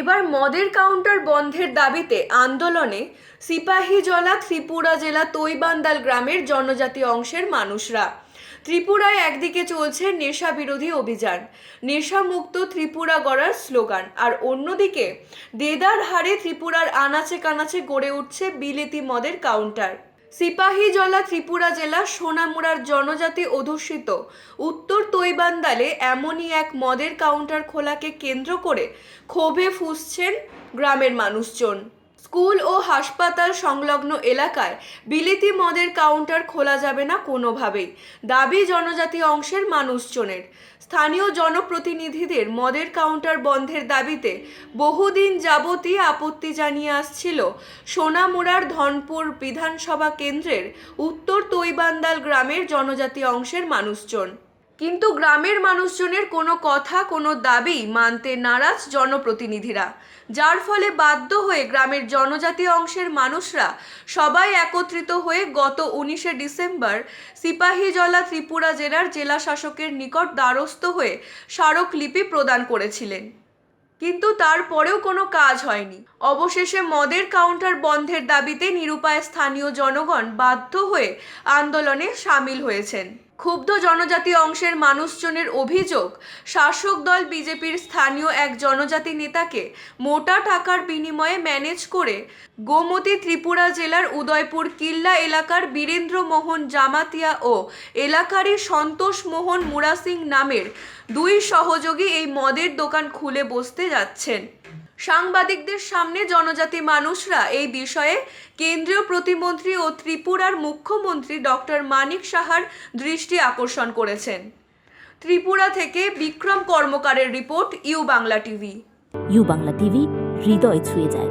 এবার মদের কাউন্টার বন্ধের দাবিতে আন্দোলনে সিপাহীজলা ত্রিপুরা জেলা তৈবান্দাল গ্রামের জনজাতি অংশের মানুষরা। ত্রিপুরায় একদিকে চলছে নেশা বিরোধী অভিযান। নেশামুক্ত ত্রিপুরা গড়ার স্লোগান। আর অন্যদিকে দেদার হারে ত্রিপুরার আনাচে কানাচে গড়ে উঠছে বিলেতি মদের কাউন্টার। সিপাহীজলা ত্রিপুরা জেলা সোনামুড়ার জনজাতি অধ্যুষিত উত্তর তৈবান্দালে এমনই এক মদের কাউন্টার খোলাকে কেন্দ্র করে ক্ষোভে ফুসছেন গ্রামের মানুষজন। স্কুল ও হাসপাতাল সংলগ্ন এলাকায় বিলিতি মদের কাউন্টার খোলা যাবে না কোনোভাবেই। দাবি জনজাতি অংশের মানুষজনের। স্থানীয় জনপ্রতিনিধিদের মদের কাউন্টার বন্ধের দাবিতে বহুদিন যাবতই আপত্তি জানিয়ে আসছিল সোনামুড়ার ধনপুর বিধানসভা কেন্দ্রের উত্তর তৈবান্দাল গ্রামের জনজাতি অংশের মানুষজন। কিন্তু গ্রামের মানুষজনের কোনো কথা, কোনো দাবি মানতে নারাজ জনপ্রতিনিধিরা। যার ফলে বাধ্য হয়ে গ্রামের জনজাতি অংশের মানুষরা সবাই একত্রিত হয়ে গত উনিশে ডিসেম্বর সিপাহীজলা ত্রিপুরা জেলার জেলা শাসকের নিকট দ্বারস্থ হয়ে স্মারকলিপি প্রদান করেছিলেন। কিন্তু তারপরেও কোনো কাজ হয়নি। অবশেষে মদের কাউন্টার বন্ধের দাবিতে নিরুপায় স্থানীয় জনগণ বাধ্য হয়ে আন্দোলনে সামিল হয়েছেন। ক্ষুব্ধ জনজাতি অংশের মানুষজনের অভিযোগ, শাসক দল বিজেপির স্থানীয় এক জনজাতি নেতাকে মোটা টাকার বিনিময়ে ম্যানেজ করে গোমতী ত্রিপুরা জেলার উদয়পুর কিল্লা এলাকার বীরেন্দ্র মোহন জামাতিয়া ও এলাকারই সন্তোষ মোহন মুরাসিং নামের দুই সহযোগী এই মদের দোকান খুলে বসতে যাচ্ছেন। সাংবাদিকদের সামনে জনজাতি মানুষরা এই বিষয়ে কেন্দ্রীয় প্রতিমন্ত্রী ও ত্রিপুরার মুখ্যমন্ত্রী ডক্টর মানিক সাহার দৃষ্টি আকর্ষণ করেছেন। ত্রিপুরা থেকে Bikram কর্মকারের report U Bangla TV. U Bangla TV, হৃদয় ছুঁয়ে যায়।